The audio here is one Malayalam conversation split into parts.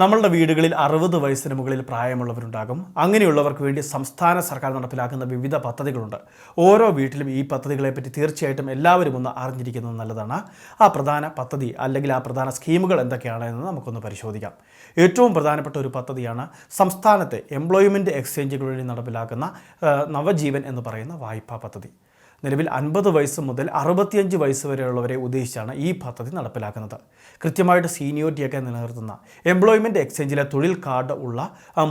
നമ്മളുടെ വീടുകളിൽ അറുപത് വയസ്സിന് മുകളിൽ പ്രായമുള്ളവരുണ്ടാകും. അങ്ങനെയുള്ളവർക്ക് വേണ്ടി സംസ്ഥാന സർക്കാർ നടപ്പിലാക്കുന്ന വിവിധ പദ്ധതികളുണ്ട്. ഓരോ വീട്ടിലും ഈ പദ്ധതികളെപ്പറ്റി തീർച്ചയായിട്ടും എല്ലാവരും ഒന്ന് അറിഞ്ഞിരിക്കുന്നത് നല്ലതാണ്. ആ പ്രധാന പദ്ധതി അല്ലെങ്കിൽ ആ പ്രധാന സ്കീമുകൾ എന്തൊക്കെയാണ് എന്ന് നമുക്കൊന്ന് പരിശോധിക്കാം. ഏറ്റവും പ്രധാനപ്പെട്ട ഒരു പദ്ധതിയാണ് സംസ്ഥാനത്തെ എംപ്ലോയ്മെന്റ് എക്സ്ചേഞ്ചുകൾ വഴി നടപ്പിലാക്കുന്ന നവജീവൻ എന്ന് പറയുന്ന വായ്പാ പദ്ധതി. നിലവിൽ അൻപത് വയസ്സ് മുതൽ അറുപത്തിയഞ്ച് വയസ്സ് വരെയുള്ളവരെ ഉദ്ദേശിച്ചാണ് ഈ പദ്ധതി നടപ്പിലാക്കുന്നത്. കൃത്യമായിട്ട് സീനിയോറിറ്റിയൊക്കെ നിലനിർത്തുന്ന എംപ്ലോയ്മെന്റ് എക്സ്ചേഞ്ചിലെ തൊഴിൽ കാർഡ് ഉള്ള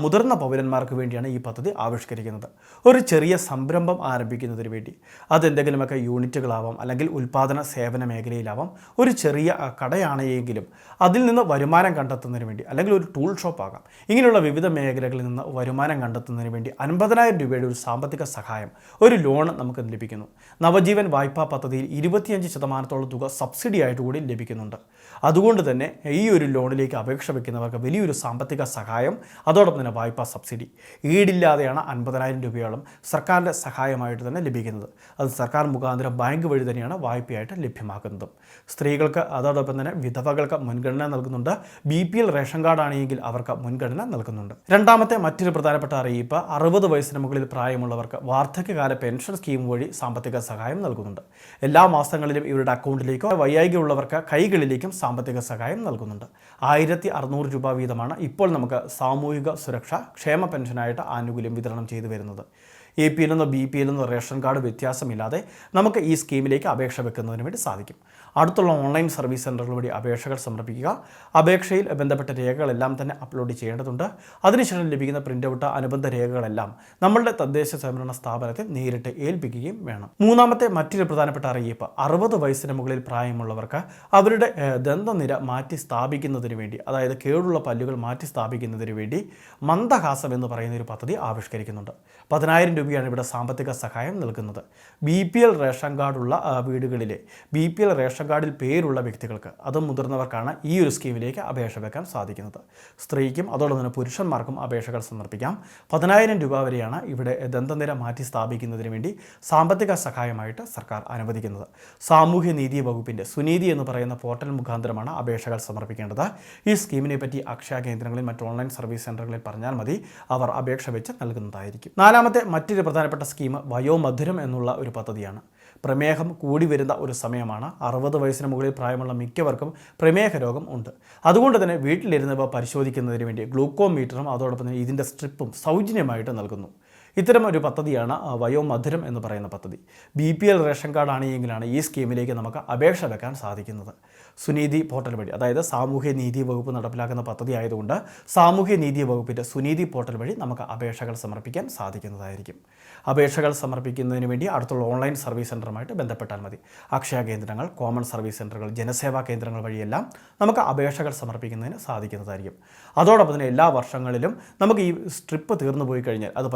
മുതിർന്ന പൗരന്മാർക്ക് വേണ്ടിയാണ് ഈ പദ്ധതി ആവിഷ്കരിക്കുന്നത്. ഒരു ചെറിയ സംരംഭം ആരംഭിക്കുന്നതിന് വേണ്ടി. അതെന്തെങ്കിലുമൊക്കെ യൂണിറ്റുകളാവാം അല്ലെങ്കിൽ ഉൽപ്പാദന സേവന മേഖലയിലാവാം ഒരു ചെറിയ കടയാണെങ്കിലും അതിൽ നിന്ന് വരുമാനം കണ്ടെത്തുന്നതിന് വേണ്ടി അല്ലെങ്കിൽ ഒരു ടൂൾ ഷോപ്പ് ആകാം. ഇങ്ങനെയുള്ള വിവിധ മേഖലകളിൽ നിന്ന് വരുമാനം കണ്ടെത്തുന്നതിന് വേണ്ടി അൻപതിനായിരം രൂപയുടെ ഒരു സാമ്പത്തിക സഹായം ഒരു ലോൺ നമുക്ക് ലഭിക്കുന്നു. നവജീവൻ വായ്പാ പദ്ധതിയിൽ ഇരുപത്തിയഞ്ച് ശതമാനത്തോളം തുക സബ്സിഡി ആയിട്ട് കൂടി ലഭിക്കുന്നുണ്ട്. അതുകൊണ്ട് തന്നെ ഈ ഒരു ലോണിലേക്ക് അപേക്ഷ വയ്ക്കുന്നവർക്ക് വലിയൊരു സാമ്പത്തിക സഹായം അതോടൊപ്പം തന്നെ വായ്പാ സബ്സിഡി. ഈടില്ലാതെയാണ് അൻപതിനായിരം രൂപയോളം സർക്കാരിന്റെ സഹായമായിട്ട് തന്നെ ലഭിക്കുന്നത്. അത് സർക്കാർ മുഖാന്തരം ബാങ്ക് വഴി തന്നെയാണ് വായ്പയായിട്ട് ലഭ്യമാക്കുന്നത്. സ്ത്രീകൾക്ക് അതോടൊപ്പം തന്നെ വിധവകൾക്ക് മുൻഗണന നൽകുന്നുണ്ട്. ബി പി എൽ റേഷൻ കാർഡാണെങ്കിൽ അവർക്ക് മുൻഗണന നൽകുന്നുണ്ട്. രണ്ടാമത്തെ മറ്റൊരു പ്രധാനപ്പെട്ട അറിയിപ്പ് അറുപത് വയസ്സിന് മുകളിൽ പ്രായമുള്ളവർക്ക് വാർദ്ധക്യകാല പെൻഷൻ സ്കീം വഴി സാമ്പത്തിക സഹായം നൽകുന്നുണ്ട്. എല്ലാ മാസങ്ങളിലും ഇവരുടെ അക്കൗണ്ടിലേക്കോ വൈയായികമുള്ളവർക്ക് കൈകളിലേക്കും സാമ്പത്തിക സഹായം നൽകുന്നുണ്ട്. ആയിരത്തി അറുന്നൂറ് രൂപ വീതമാണ് ഇപ്പോൾ നമുക്ക് സാമൂഹിക സുരക്ഷ ക്ഷേമ പെൻഷനായിട്ട് ആനുകൂല്യം വിതരണം ചെയ്തു വരുന്നത്. എ പി എല്ലെന്നോ ബി പി എല്ലെന്നോ റേഷൻ കാർഡ് വ്യത്യാസമില്ലാതെ നമുക്ക് ഈ സ്കീമിലേക്ക് അപേക്ഷ വെക്കുന്നതിന് വേണ്ടി സാധിക്കും. അടുത്തുള്ള ഓൺലൈൻ സർവീസ് സെന്ററുകൾ വഴി അപേക്ഷകൾ സമർപ്പിക്കുക അപേക്ഷയിൽ ബന്ധപ്പെട്ട രേഖകളെല്ലാം തന്നെ അപ്ലോഡ് ചെയ്യേണ്ടതുണ്ട്. അതിനുശേഷം ലഭിക്കുന്ന പ്രിന്റ് ഔട്ട് അനുബന്ധ രേഖകളെല്ലാം നമ്മളുടെ തദ്ദേശ സ്വയംഭരണ സ്ഥാപനത്തെ നേരിട്ട് ഏൽപ്പിക്കുകയും വേണം. മൂന്നാമത്തെ മറ്റൊരു പ്രധാനപ്പെട്ട അറിയിപ്പ് അറുപത് വയസ്സിന് മുകളിൽ പ്രായമുള്ളവർക്ക് അവരുടെ ദന്തനിര മാറ്റി സ്ഥാപിക്കുന്നതിന് വേണ്ടി അതായത് കേടുള്ള പല്ലുകൾ മാറ്റി സ്ഥാപിക്കുന്നതിന് വേണ്ടി മന്ദഹാസം എന്ന് പറയുന്ന ഒരു പദ്ധതി ആവിഷ്കരിക്കുന്നുണ്ട്. പതിനായിരം രൂപയാണ് ഇവിടെ സാമ്പത്തിക സഹായം നൽകുന്നത്. ബി പി എൽ റേഷൻ കാർഡുള്ള വീടുകളിലെ ബി പി എൽ റേഷൻ കാർഡിൽ പേരുള്ള വ്യക്തികൾക്ക് അതും മുതിർന്നവർക്കാണ് ഈ ഒരു സ്കീമിലേക്ക് അപേക്ഷ വെക്കാൻ സാധിക്കുന്നത്. സ്ത്രീക്കും അതോടൊപ്പം തന്നെ പുരുഷന്മാർക്കും അപേക്ഷകൾ സമർപ്പിക്കാം. പതിനായിരം രൂപ വരെയാണ് ഇവിടെ ദന്തനിര മാറ്റി സ്ഥാപിക്കുന്നതിന് വേണ്ടി സാമ്പത്തിക സഹായമായിട്ട് സർക്കാർ അനുവദിക്കുന്നത്. സാമൂഹ്യനീതി വകുപ്പിന്റെ സുനീതി എന്ന് പറയുന്ന പോർട്ടൽ മുഖാന്തരമാണ് അപേക്ഷകൾ സമർപ്പിക്കേണ്ടത്. ഈ സ്കീമിനെ പറ്റി അക്ഷയ കേന്ദ്രങ്ങളിൽ മറ്റ് ഓൺലൈൻ സർവീസ് സെന്ററുകളിൽ പറഞ്ഞാൽ മതി. അവർ അപേക്ഷ വെച്ച് നൽകുന്നതായിരിക്കും. നാലാമത്തെ മറ്റൊരു പ്രധാനപ്പെട്ട സ്കീം വയോമധുരം എന്നുള്ള ഒരു പദ്ധതിയാണ്. പ്രമേഹം കൂടി വരുന്ന ഒരു സമയമാണ്. അറുപത് വയസ്സിന് മുകളിൽ പ്രായമുള്ള മിക്കവർക്കും പ്രമേഹ രോഗം ഉണ്ട്. അതുകൊണ്ട് തന്നെ വീട്ടിലിരുന്നവ പരിശോധിക്കുന്നതിന് വേണ്ടി ഗ്ലൂക്കോമീറ്ററും അതോടൊപ്പം തന്നെ ഇതിന്റെ സ്ട്രിപ്പും സൗജന്യമായിട്ട് നൽകുന്നു. ഇത്തരം ഒരു പദ്ധതിയാണ് വയോമധുരം എന്ന് പറയുന്ന പദ്ധതി. B P L ration card ആണെങ്കിലാണ് ഈ സ്കീമിലേക്ക് നമുക്ക് അപേക്ഷ വെക്കാൻ സാധിക്കുന്നത്. സുനീതി പോർട്ടൽ വഴി അതായത് സാമൂഹ്യനീതി വകുപ്പ് നടപ്പിലാക്കുന്ന പദ്ധതി ആയതുകൊണ്ട് സാമൂഹ്യനീതി വകുപ്പിന്റെ സുനീതി പോർട്ടൽ വഴി നമുക്ക് അപേക്ഷകൾ സമർപ്പിക്കാൻ സാധിക്കുന്നതായിരിക്കും. അപേക്ഷകൾ സമർപ്പിക്കുന്നതിന് വേണ്ടി അടുത്തുള്ള ഓൺലൈൻ സർവീസ് സെന്ററുമായിട്ട് ബന്ധപ്പെട്ടാൽ മതി. അക്ഷയ കേന്ദ്രങ്ങൾ കോമൺ സർവീസ് സെന്ററുകൾ ജനസേവാ കേന്ദ്രങ്ങൾ വഴിയെല്ലാം നമുക്ക് അപേക്ഷകൾ സമർപ്പിക്കുന്നതിന് സാധിക്കുന്നതായിരിക്കും. അതോടൊപ്പം തന്നെ എല്ലാ വർഷങ്ങളിലും നമുക്ക് ഈ സ്ട്രിപ്പ് തീർന്നു പോയി കഴിഞ്ഞാൽ അത്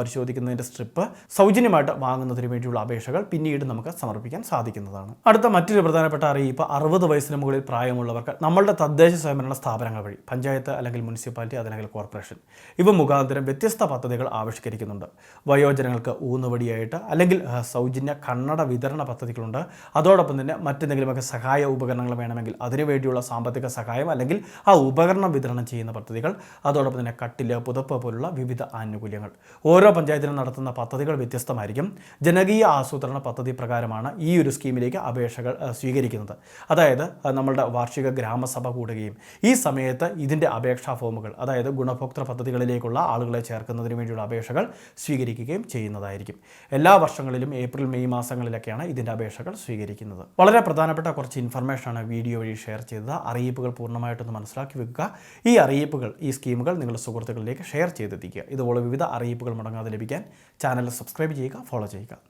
പരിശോധിക്കുന്നതിന്റെ സ്ട്രിപ്പ് സൗജന്യമായിട്ട് വാങ്ങുന്നതിന് വേണ്ടിയുള്ള അപേക്ഷകൾ പിന്നീട് നമുക്ക് സമർപ്പിക്കാൻ സാധിക്കുന്നതാണ്. അടുത്ത മറ്റൊരു പ്രധാനപ്പെട്ട അറിയിപ്പ് അറുപത് വയസ്സിന് മുകളിൽ പ്രായമുള്ളവർക്ക് നമ്മളുടെ തദ്ദേശ സ്വയംഭരണ സ്ഥാപനങ്ങൾ വഴി പഞ്ചായത്ത് അല്ലെങ്കിൽ മുനിസിപ്പാലിറ്റി അതല്ലെങ്കിൽ കോർപ്പറേഷൻ ഇവ മുഖാന്തരം വ്യത്യസ്ത പദ്ധതികൾ ആവിഷ്കരിക്കുന്നുണ്ട്. വയോജനങ്ങൾക്ക് ഊന്നുവടിയായിട്ട് അല്ലെങ്കിൽ സൗജന്യ കണ്ണട വിതരണ പദ്ധതികളുണ്ട്. അതോടൊപ്പം തന്നെ മറ്റെന്തെങ്കിലുമൊക്കെ സഹായ ഉപകരണങ്ങൾ വേണമെങ്കിൽ അതിനുവേണ്ടിയുള്ള സാമ്പത്തിക സഹായം അല്ലെങ്കിൽ ആ ഉപകരണം വിതരണം ചെയ്യുന്ന പദ്ധതികൾ അതോടൊപ്പം തന്നെ കട്ടിൽ പുതപ്പ് പോലുള്ള വിവിധ ആനുകൂല്യങ്ങൾ. ഓരോ പഞ്ചായത്തിലും നടത്തുന്ന പദ്ധതികൾ വ്യത്യസ്തമായിരിക്കും. ജനകീയ ആസൂത്രണ പദ്ധതി പ്രകാരമാണ് ഈ ഒരു സ്കീമിലേക്ക് അപേക്ഷകൾ സ്വീകരിക്കുന്നത്. അതായത് നമ്മളുടെ വാർഷിക ഗ്രാമസഭ കൂടുകയും ഈ സമയത്ത് ഇതിന്റെ അപേക്ഷാ ഫോമുകൾ അതായത് ഗുണഭോക്തൃ പദ്ധതികളിലേക്കുള്ള ആളുകളെ ചേർക്കുന്നതിന് വേണ്ടിയുള്ള അപേക്ഷകൾ സ്വീകരിക്കുകയും ചെയ്യുന്നതായിരിക്കും. എല്ലാ വർഷങ്ങളിലും ഏപ്രിൽ മെയ് മാസങ്ങളിലൊക്കെയാണ് ഇതിന്റെ അപേക്ഷകൾ സ്വീകരിക്കുന്നത്. വളരെ പ്രധാനപ്പെട്ട കുറച്ച് ഇൻഫർമേഷനാണ് വീഡിയോ വഴി ഷെയർ ചെയ്തത്. അറിയിപ്പുകൾ പൂർണമായിട്ടൊന്ന് മനസ്സിലാക്കി വെക്കുക. ഈ അറിയിപ്പുകൾ ഈ സ്കീമുകൾ നിങ്ങളുടെ സുഹൃത്തുക്കളിലേക്ക് ഷെയർ ചെയ്തെത്തിക്കുക. ഇതുപോലെ വിവിധ അറിയിപ്പുകൾ മുടങ്ങാതെ ലഭിക്കാൻ ചാനൽ സബ്സ്ക്രൈബ് ചെയ്യുക ഫോളോ ചെയ്യുക.